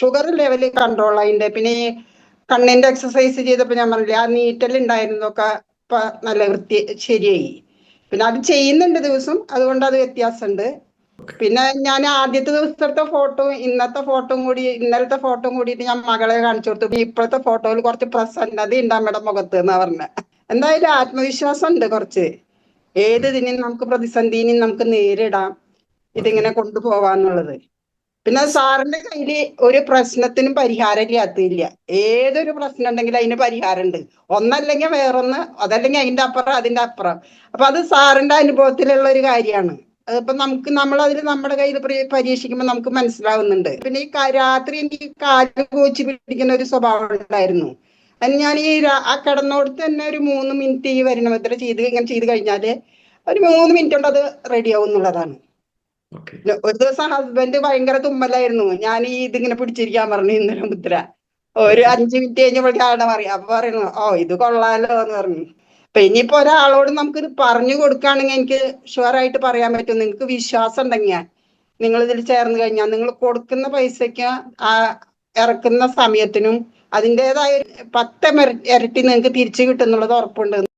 Sugar level control ആയിണ്ട്. പിന്നെ ഈ കണ്ണിന്റെ എക്സസൈസ് ചെയ്തപ്പോ ഞാൻ പറഞ്ഞില്ലേ ആ നീറ്റൽ ഉണ്ടായിരുന്നതൊക്കെ ഇപ്പൊ നല്ല വൃത്തി ശരിയായി. പിന്നെ അത് ചെയ്യുന്നുണ്ട് ദിവസം അതുകൊണ്ട് അത് വ്യത്യാസമുണ്ട് പിന്നെ ഞാൻ ആദ്യത്തെ ദിവസത്തെ ഫോട്ടോ ഇന്നത്തെ ഫോട്ടോയും കൂടി ഇന്നലത്തെ ഫോട്ടോയും കൂടിയിട്ട് ഞാൻ മകളെ കാണിച്ചു കൊടുത്തു. ഇപ്പോഴത്തെ ഫോട്ടോയിൽ കുറച്ച് പ്രസന്നത ഉണ്ട് അമ്മയുടെ മുഖത്ത് എന്നാ പറഞ്ഞ. എന്തായാലും ആത്മവിശ്വാസം ഉണ്ട് കുറച്ച്. ഏത് ഇതിനും നമുക്ക് പ്രതിസന്ധിനും നമുക്ക് നേരിടാം. ഇതിങ്ങനെ കൊണ്ടുപോവാന്നുള്ളത്. പിന്നെ സാറിന്റെ കയ്യിൽ ഒരു പ്രശ്നത്തിനും പരിഹാരം ഇല്ലാത്തില്ല ഏതൊരു പ്രശ്നം ഉണ്ടെങ്കിലും അതിന് പരിഹാരം ഉണ്ട് ഒന്നല്ലെങ്കിൽ വേറൊന്ന് അതല്ലെങ്കിൽ അതിന്റെ അപ്പുറം അതിന്റെ അപ്പുറം. അപ്പൊ അത് സാറിന്റെ അനുഭവത്തിലുള്ള ഒരു കാര്യമാണ്. അതിപ്പോ നമുക്ക് നമ്മൾ അതിൽ നമ്മുടെ കയ്യിൽ പരീക്ഷിക്കുമ്പോൾ നമുക്ക് മനസ്സിലാവുന്നുണ്ട്. പിന്നെ ഈ രാത്രി എനിക്ക് കാൽ കോച്ചി പിടിക്കുന്ന ഒരു സ്വഭാവം ഉണ്ടായിരുന്നു. അതിന് ഞാൻ ഈ ആ കിടന്നോടത്ത് തന്നെ ഒരു മൂന്ന് മിനിറ്റ് ഈ വരണമത്ര ചെയ്ത് ഇങ്ങനെ ചെയ്ത് കഴിഞ്ഞാൽ ഒരു മൂന്ന് മിനിറ്റ് കൊണ്ട് അത് റെഡി ആവും എന്നുള്ളതാണ്. ഒരു ദിവസം ഹസ്ബൻഡ് ഭയങ്കര തുമ്മലായിരുന്നു. ഞാൻ ഈ ഇതിങ്ങനെ പിടിച്ചിരിക്കാൻ പറഞ്ഞു ഇന്നലെ മുദ്ര. ഒരു അഞ്ചു മിനിറ്റ് കഴിഞ്ഞപ്പോഴേക്കാണ് പറയാം അപ്പൊ പറയുന്നു ഓ ഇത് കൊള്ളാലോ എന്ന് പറഞ്ഞു. അപ്പൊ ഇനിയിപ്പോ ഒരാളോട് നമുക്ക് ഇത് പറഞ്ഞു കൊടുക്കുകയാണെങ്കിൽ എനിക്ക് ഷുവർ ആയിട്ട് പറയാൻ പറ്റും. നിങ്ങൾക്ക് വിശ്വാസം ഉണ്ടെങ്കിൽ നിങ്ങൾ ഇതിൽ ചേർന്ന് കഴിഞ്ഞാൽ നിങ്ങൾ കൊടുക്കുന്ന പൈസയ്ക്ക് ആ ഇറക്കുന്ന സമയത്തിനും അതിന്റെതായ പത്ത് ഇരട്ടി നിങ്ങൾക്ക് തിരിച്ചു കിട്ടും എന്നുള്ളത് ഉറപ്പുണ്ട്.